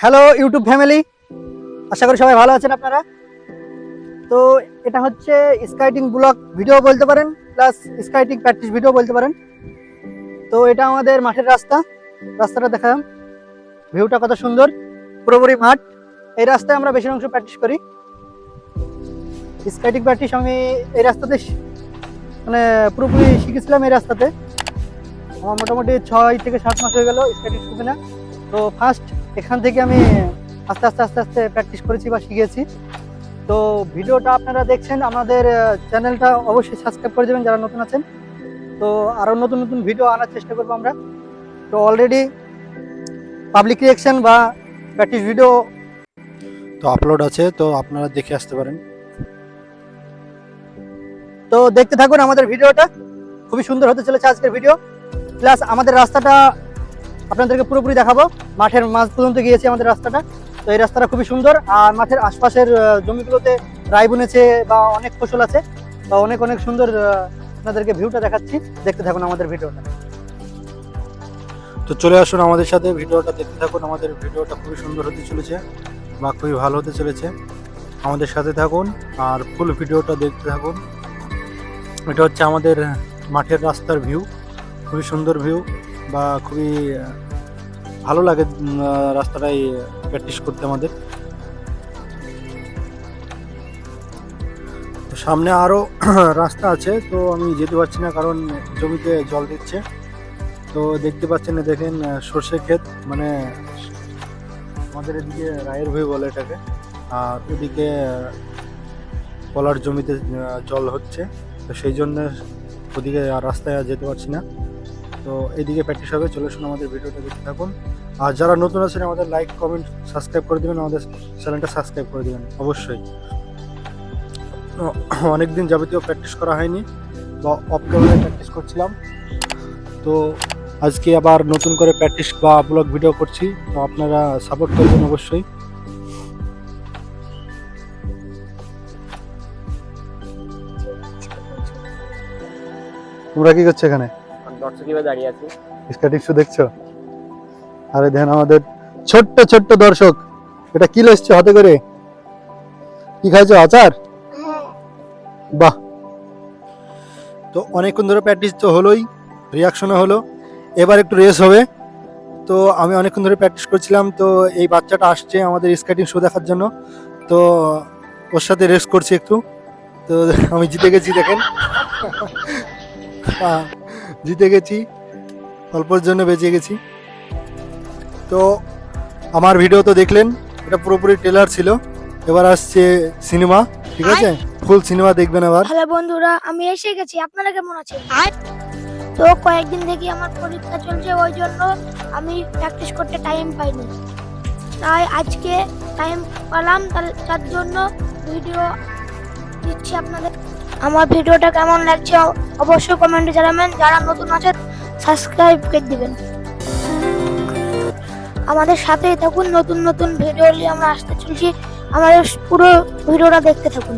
Hello YouTube family আশা করি সবাই ভালো আছেন আপনারা। তো এটা হচ্ছে স্কাইটিং ব্লক ভিডিও বলতে পারেন প্লাস স্কাইটিং প্র্যাকটিস ভিডিও বলতে পারেন। তো এটা আমাদের মাঠের রাস্তা। রাস্তাটা দেখা ভিউটা কত সুন্দর। পুরোপুরি মাঠ। এই রাস্তায় আমরা বেশি অংশ প্র্যাকটিস করি। স্কাইটিং প্র্যাকটিস আমি এই রাস্তাতে মানে পুরোপুরি শিখেছিলাম এই রাস্তাতে। আমার মোটামুটি ছয় থেকে সাত মাস হয়ে গেল স্কাইটিং শিখে না। তো ফার্স্ট এখান থেকে আমি আস্তে আস্তে আস্তে আস্তে প্র্যাকটিস করেছি বা শিখেছি। তো ভিডিওটা আপনারা দেখছেন আমাদের চ্যানেলটা অবশ্যই সাবস্ক্রাইব করে দেবেন যারা নতুন আছেন। তো আরও নতুন নতুন ভিডিও আনার চেষ্টা করব আমরা। তো অলরেডি পাবলিক রিয়াকশন বা প্র্যাকটিস ভিডিও তো আপলোড আছে তো আপনারা দেখে আসতে পারেন। তো দেখতে থাকুন আমাদের ভিডিওটা খুবই সুন্দর হতে চলেছে আজকের ভিডিও প্লাস আমাদের রাস্তাটা আপনাদেরকে পুরোপুরি দেখাবো। মাঠের মাঝ পর্যন্ত গিয়েছি আমাদের রাস্তাটা। তো এই রাস্তাটা খুবই সুন্দর। আর মাঠের আশপাশের জমিগুলোতে রাই বুনেছে বা অনেক ফসল আছে। বা অনেক অনেক সুন্দর আপনাদেরকে ভিউটা দেখাচ্ছি। দেখতে থাকুন আমাদের ভিডিওটা। তো চলে আসুন আমাদের সাথে ভিডিওটা। দেখতে থাকুন আমাদের ভিডিওটা। খুবই সুন্দর হতে চলেছে বা খুবই ভালো হতে চলেছে। আমাদের সাথে থাকুন আর ফুল ভিডিওটা দেখতে থাকুন। এটা হচ্ছে আমাদের মাঠের রাস্তার ভিউ। খুবই সুন্দর ভিউ। বা খুবই ভালো লাগে রাস্তাটাই প্র্যাকটিস করতে আমাদের। সামনে আরও রাস্তা আছে, তো আমি যেতে পারছি না কারণ জমিতে জল দিচ্ছে। তো দেখতে পাচ্ছেন দেখেন সর্ষে ক্ষেত মানে আমাদের এদিকে রায়ের ভুঁই বলে এটাকে। আর ওদিকে কলার জমিতে জল হচ্ছে। তো সেই জন্য ওদিকে রাস্তায় যেতে পারছি না। তো এদিকে প্র্যাকটিস হবে। চলে শুনে আমাদের ভিডিওটা দেখতে থাকুন। আর যারা নতুন আছেন, আমাদের লাইক কমেন্ট সাবস্ক্রাইব করে দেবেন। আমাদের চ্যানেলটা সাবস্ক্রাইব করে দেবেন, অবশ্যই। অনেক দিন যাবতীয় প্র্যাকটিস করা হয়নি, বা অফ ক্যামেরায় প্র্যাকটিস করছিলাম। তো আজকে আবার নতুন করে প্র্যাকটিস বা ব্লগ ভিডিও করছি। তো আপনারা সাপোর্ট করবেন অবশ্যই। তোমরা কি করছ এখানে? দর্শক হিসেবে দাঁড়িয়ে আছি। স্কেটিং শো দেখছ? আরে দেখেন আমাদের ছোট্ট ছোট্ট দর্শক। এটা কি লইছো হাতে করে? কি খাইছো, আচার? বাহ। তো অনেকক্ষণ ধরে প্র্যাকটিস তো হলোই রিয়াকশনও হলো। এবার একটু রেস হবে। তো আমি অনেকক্ষণ ধরে প্র্যাকটিস করছিলাম, তো এই বাচ্চাটা আসছে আমাদের স্কেটিং শো দেখার জন্য। তো ওর সাথে রেস করছি একটু। তো আমি জিতে গেছি, দেখেন। জিতে গেছি অল্পর জন্য বেঁচে গেছি। তো আমার ভিডিও তো দেখলেন এটা পুরোপুরি ট্রেলার ছিল। এবার আসছে সিনেমা ঠিক আছে? ফুল সিনেমা দেখবেন এবার হ্যালো বন্ধুরা আমি এসে গেছি আপনারা কেমন আছেন? তো কয়েকদিন থেকে আমার পরীক্ষা চলছে ওই জন্য আমি প্র্যাকটিস করতে টাইম পাইনি। তাই আজকে টাইম পেলাম তার- তার জন্য ভিডিও দিচ্ছি আপনাদের আমার ভিডিওটা কেমন লাগছে অবশ্যই কমেন্টে জানাবেন। যারা নতুন আছেন সাবস্ক্রাইব করে দিবেন। আমাদের সাথেই থাকুন, নতুন নতুন ভিডিও নিয়ে আমরা আসতে চলছি। আমাদের পুরো ভিডিওটা দেখতে থাকুন।